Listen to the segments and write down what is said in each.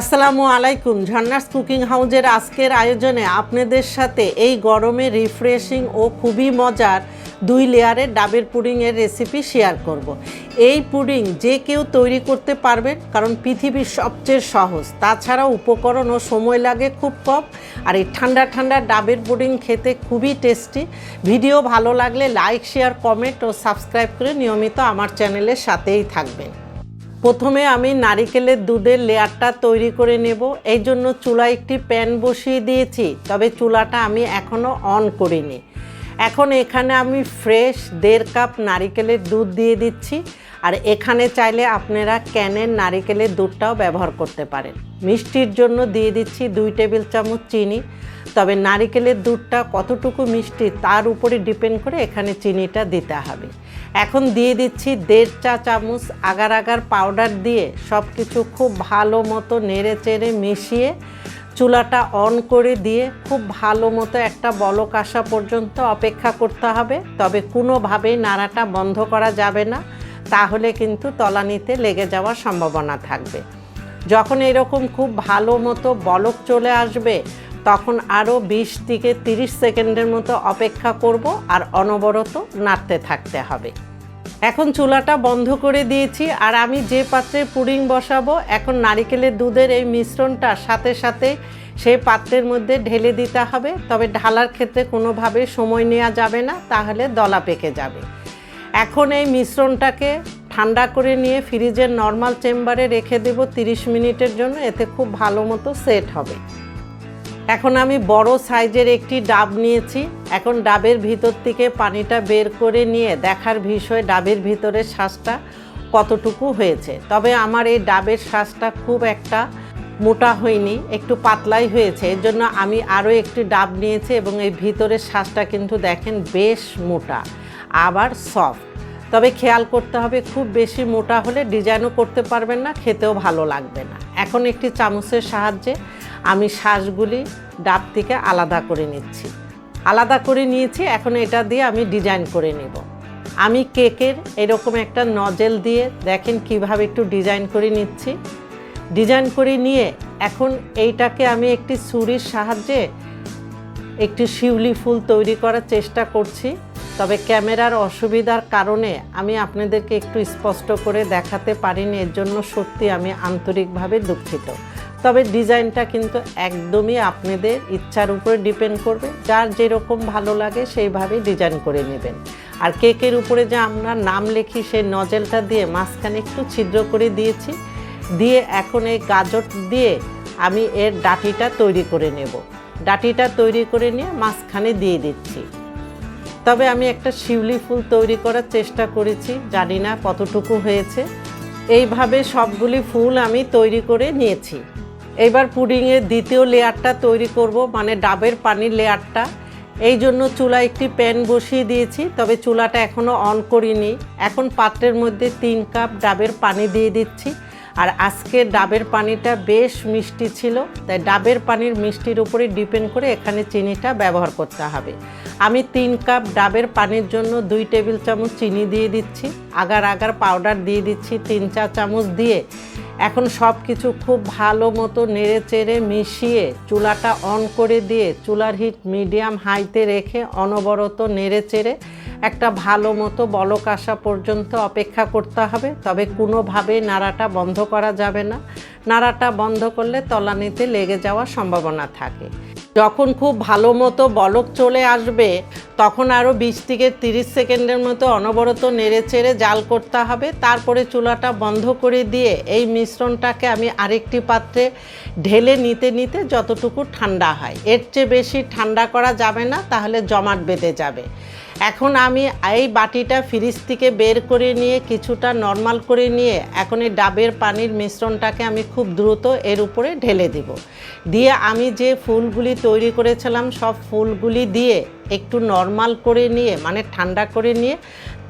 আসসালামু আলাইকুম। ঝর্ণাস কুকিং হাউজের আজকের আয়োজনে আপনাদের সাথে এই গরমে রিফ্রেশিং ও খুবই মজার দুই লেয়ারের ডাবের পুডিংয়ের রেসিপি শেয়ার করব। এই পুডিং যে কেউ তৈরি করতে পারবেন, কারণ পৃথিবীর সবচেয়ে সহজ। তাছাড়া উপকরণ ও সময় লাগে খুব কম। আর এই ঠান্ডা ঠান্ডা ডাবের পুডিং খেতে খুবই টেস্টি। ভিডিও ভালো লাগলে লাইক, শেয়ার, কমেন্ট ও সাবস্ক্রাইব করে নিয়মিত আমার চ্যানেলের সাথেই থাকবেন। প্রথমে আমি নারিকেলের দুধের লেয়ারটা তৈরি করে নেব। এই জন্য চুলায় একটি প্যান বসিয়ে দিয়েছি, তবে চুলাটা আমি এখনও অন করিনি। এখন এখানে আমি ফ্রেশ দেড় কাপ নারিকেলের দুধ দিয়ে দিচ্ছি। আর এখানে চাইলে আপনারা ক্যানের নারিকেলের দুধটাও ব্যবহার করতে পারেন। মিষ্টির জন্য দিয়ে দিচ্ছি দুই টেবিল চামচ চিনি। তবে নারিকেলের দুধটা কতটুকু মিষ্টি তার উপরে ডিপেন্ড করে এখানে চিনিটা দিতে হবে। এখন দিয়ে দিচ্ছি দেড় চা চামচ আগার আগার পাউডার দিয়ে সব কিছু খুব ভালো মতো নেড়ে চেড়ে মিশিয়ে চুলাটা অন করে দিয়ে খুব ভালো মতো একটা বলক আসা পর্যন্ত অপেক্ষা করতে হবে। তবে কোনোভাবেই নাড়াটা বন্ধ করা যাবে না। তাহলে কিন্তু তলানিতে লেগে যাওয়ার সম্ভাবনা থাকবে। যখন এরকম খুব ভালো মতো বলক চলে আসবে, তখন আরও বিশ থেকে তিরিশ সেকেন্ডের মতো অপেক্ষা করব আর অনবরত নাড়তে থাকতে হবে। এখন চুলাটা বন্ধ করে দিয়েছি আর আমি যে পাত্রে পুডিং বসাবো, এখন নারিকেলের দুধের এই মিশ্রণটা সাথে সাথে সেই পাত্রের মধ্যে ঢেলে দিতে হবে। তবে ঢালার ক্ষেত্রে কোনোভাবে সময় নেওয়া যাবে না, তাহলে দলা পেকে যাবে। এখন এই মিশ্রণটাকে ঠান্ডা করে নিয়ে ফ্রিজের নর্মাল চেম্বারে রেখে দেব 30 মিনিটের জন্য, এতে খুব ভালো মতো সেট হবে। এখন আমি বড় সাইজের একটি ডাব নিয়েছি। এখন ডাবের ভিতর থেকে পানিটা বের করে নিয়ে দেখার বিষয় ডাবের ভিতরের শ্বাসটা কতটুকু হয়েছে। তবে আমার এই ডাবের শ্বাসটা খুব একটা মোটা হয়নি, একটু পাতলাই হয়েছে। এর জন্য আমি আরও একটি ডাব নিয়েছি এবং এই ভিতরের শ্বাসটা কিন্তু দেখেন বেশ মোটা। আবার সফট। তবে খেয়াল করতে হবে, খুব বেশি মোটা হলে ডিজাইনও করতে পারবেন না, খেতেও ভালো লাগবে না। এখন একটি চামচের সাহায্যে আমি শ্বাসগুলি ডাব থেকে আলাদা করে নিচ্ছি। আলাদা করে নিয়েছি, এখন এটা দিয়ে আমি ডিজাইন করে নেব। আমি কেকের এরকম একটা নজেল দিয়ে দেখেন কীভাবে একটু ডিজাইন করে নিচ্ছি। ডিজাইন করে নিয়ে এখন এইটাকে আমি একটি ছুরির সাহায্যে একটি শিউলি ফুল তৈরি করার চেষ্টা করছি। তবে ক্যামেরার অসুবিধার কারণে আমি আপনাদেরকে একটু স্পষ্ট করে দেখাতে পারিনি, এর জন্য সত্যি আমি আন্তরিকভাবে দুঃখিত। তবে ডিজাইনটা কিন্তু একদমই আপনাদের ইচ্ছার উপরে ডিপেন্ড করবে, যার যেরকম ভালো লাগে সেইভাবেই ডিজাইন করে নেবেন। আর কেকের উপরে যে আমরা নাম লিখি সেই নজেলটা দিয়ে মাঝখানে একটু ছিদ্র করে দিয়েছি, দিয়ে এখন এই গাজর দিয়ে আমি এর ডাটিটা তৈরি করে নেব। ডাটিটা তৈরি করে নিয়ে মাঝখানে দিয়ে দিচ্ছি। তবে আমি একটা শিউলি ফুল তৈরি করার চেষ্টা করেছি, জানি না কতটুকু হয়েছে। এইভাবে সবগুলি ফুল আমি তৈরি করে নিয়েছি। এবার পুডিংয়ের দ্বিতীয় লেয়ারটা তৈরি করব মানে ডাবের পানির লেয়ারটা। এই জন্য চুলা একটি প্যান বসিয়ে দিয়েছি, তবে চুলাটা এখনও অন করিনি। এখন পাত্রের মধ্যে তিন কাপ ডাবের পানি দিয়ে দিচ্ছি। আর আজকে ডাবের পানিটা বেশ মিষ্টি ছিল, তাই ডাবের পানির মিষ্টির উপরে ডিপেন্ড করে এখানে চিনিটা ব্যবহার করতে হবে। আমি তিন কাপ ডাবের পানির জন্য দুই টেবিল চামচ চিনি দিয়ে দিচ্ছি, আগার আগার পাউডার দিয়ে দিচ্ছি, তিন চা চামচ দিয়ে। এখন সব কিছু খুব ভালো মতো নেড়ে চেড়ে মিশিয়ে চুলাটা অন করে দিয়ে, চুলার হিট মিডিয়াম হাইতে রেখে অনবরত নেড়ে চেড়ে একটা ভালো মতো বলক আসা পর্যন্ত অপেক্ষা করতে হবে, তবে কোনোভাবেই নাড়াটা বন্ধ করা যাবে না। নাড়াটা বন্ধ করলে তলানিতে লেগে যাওয়ার সম্ভাবনা থাকে। যখন খুব ভালো মতো বলক চলে আসবে তখন আরও বিশ থেকে তিরিশ সেকেন্ডের মতো অনবরত নেড়ে চেড়ে জাল করতে হবে। তারপরে চুলাটা বন্ধ করে দিয়ে এই মিশ্রণটাকে আমি আরেকটি পাত্রে ঢেলে নিতে নিতে যতটুকু ঠান্ডা হয়। এর চেয়ে বেশি ঠান্ডা করা যাবে না, তাহলে জমাট বেঁধে যাবে। এখন আমি এই বাটিটা ফ্রিজ থেকে বের করে নিয়ে কিছুটা নর্মাল করে নিয়ে এখন এই ডাবের পানির মিশ্রণটাকে আমি খুব দ্রুত এর উপরে ঢেলে দেব। দিয়ে আমি যে ফুলগুলি তৈরি করেছিলাম, সব ফুলগুলি দিয়ে একটু নর্মাল করে নিয়ে মানে ঠান্ডা করে নিয়ে,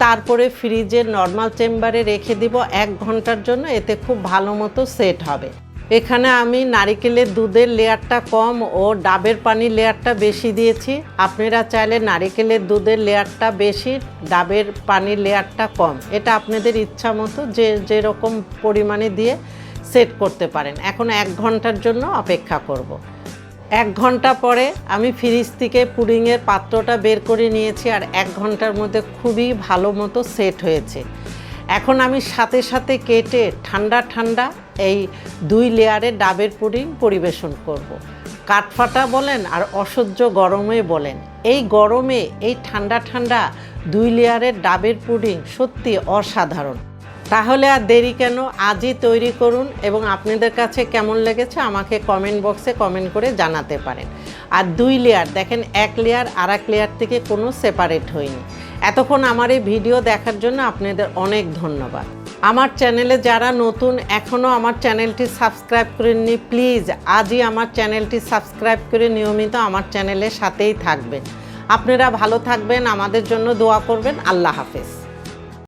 তারপরে ফ্রিজে নর্মাল চেম্বারে রেখে দিব এক ঘণ্টার জন্য, এতে খুব ভালো মতো সেট হবে। এখানে আমি নারিকেলের দুধের লেয়ারটা কম ও ডাবের পানির লেয়ারটা বেশি দিয়েছি। আপনারা চাইলে নারিকেলের দুধের লেয়ারটা বেশি, ডাবের পানির লেয়ারটা কম। এটা আপনাদের ইচ্ছা মতো যে যেরকম পরিমাণে দিয়ে সেট করতে পারেন। এখন এক ঘণ্টার জন্য অপেক্ষা করব। এক ঘণ্টা পরে আমি ফ্রিজ থেকে পুডিংয়ের পাত্রটা বের করে নিয়েছি আর এক ঘণ্টার মধ্যে খুবই ভালো মতো সেট হয়েছে। এখন আমি সাথে সাথে কেটে ঠান্ডা ঠান্ডা এই দুই লেয়ারের ডাবের পুডিং পরিবেশন করব। কাঠফাটা বলেন আর অসহ্য গরমে বলেন। এই গরমে এই ঠান্ডা ঠান্ডা দুই লেয়ারের ডাবের পুডিং সত্যি অসাধারণ। তাহলে আর দেরি কেন? আজই তৈরি করুন এবং আপনাদের কাছে কেমন লেগেছে আমাকে কমেন্ট বক্সে কমেন্ট করে জানাতে পারেন। আর দুই লেয়ার দেখেন এক লেয়ার আর এক লেয়ার থেকে কোনো সেপারেট হয়নি। এতক্ষণ আমার এই ভিডিও দেখার জন্য আপনাদের অনেক ধন্যবাদ। আমার চ্যানেলে যারা নতুন এখনও আমার চ্যানেলটি সাবস্ক্রাইব করেননি প্লিজ আজই আমার চ্যানেলটি সাবস্ক্রাইব করে নিয়মিত আমার চ্যানেলের সাথেই থাকবেন। আপনারা ভালো থাকবেন, আমাদের জন্য দোয়া করবেন। আল্লাহ হাফেজ।